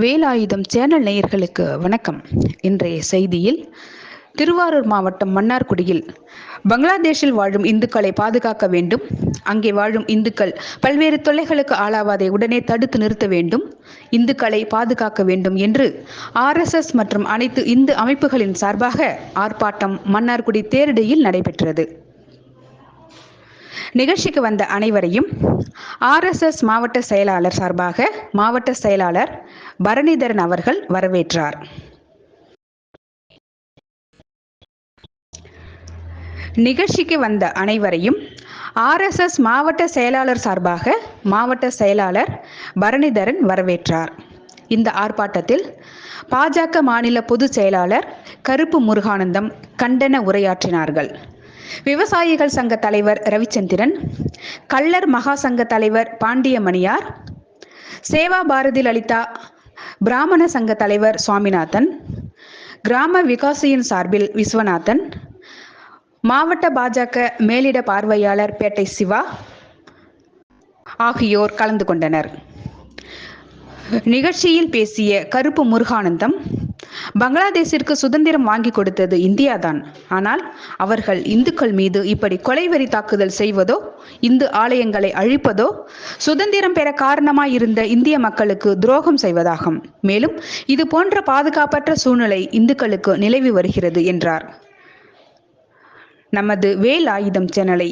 Velayutham channel நேயர்களுக்கு வணக்கம். இன்றைய செய்தியில் திருவாரூர் மாவட்டம் மன்னார்குடியில் பங்களாதேஷில் வாழும் இந்துக்களை பாதுகாக்க வேண்டும். அங்கே வாழும் இந்துக்கள் பல்வேறு தொல்லைகளுக்கு ஆளாவதை உடனே தடுத்து நிறுத்த வேண்டும். இந்துக்களை பாதுகாக்க வேண்டும் என்று ஆர்எஸ்எஸ் மற்றும் அனைத்து இந்து அமைப்புகளின் சார்பாக ஆர்ப்பாட்டம் மன்னார்குடி தேரடியில் நடைபெற்றது. நிகழ்ச்சிக்கு வந்த அனைவரையும் ஆர்எஸ்எஸ் மாவட்ட செயலாளர் சார்பாக மாவட்ட செயலாளர் பரணிதரன் அவர்கள் வரவேற்றார். நிகழ்ச்சிக்கு வந்த அனைவரையும் ஆர்எஸ்எஸ் மாவட்ட செயலாளர் சார்பாக மாவட்ட செயலாளர் பரணிதரன் வரவேற்றார். இந்த ஆர்ப்பாட்டத்தில் பாஜக மாநில பொதுச் செயலாளர் கருப்பு முருகானந்தம் கண்டன உரையாற்றினார்கள். விவசாயிகள் சங்க தலைவர் ரவிச்சந்திரன் கள்ளர் மகா சங்க தலைவர் பாண்டியமணியார் சேவா பாரதி லலிதா பிராமண சங்க தலைவர் சுவாமிநாதன் கிராம விகாசியின் சார்பில் விஸ்வநாதன் மாவட்ட பாஜக மேலிட பார்வையாளர் பேட்டை சிவா ஆகியோர் கலந்து கொண்டனர். நிகழ்ச்சியில் பேசிய கருப்பு முருகானந்தம் பங்களாதேஷிற்கு சுதந்திரம் வாங்கி கொடுத்தது இந்தியா தான் ஆனால் அவர்கள் இந்துக்கள் மீது இப்படி கொலைவெறி தாக்குதல் செய்வதோ இந்து ஆலயங்களை அழிப்பதோ சுதந்திரம் பெற காரணமாயிருந்த இந்திய மக்களுக்கு துரோகம் செய்வதாகும். மேலும் இது போன்ற பாதுகாப்பற்ற சூழ்நிலை இந்துக்களுக்கு நிலவி வருகிறது என்றார். நமது வேல் ஆயுதம் சேனலை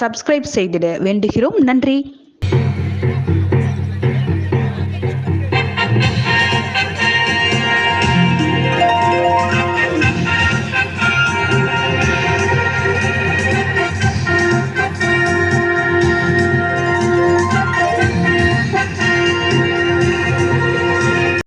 சப்ஸ்கிரைப் செய்திட வேண்டுகிறோம். நன்றி.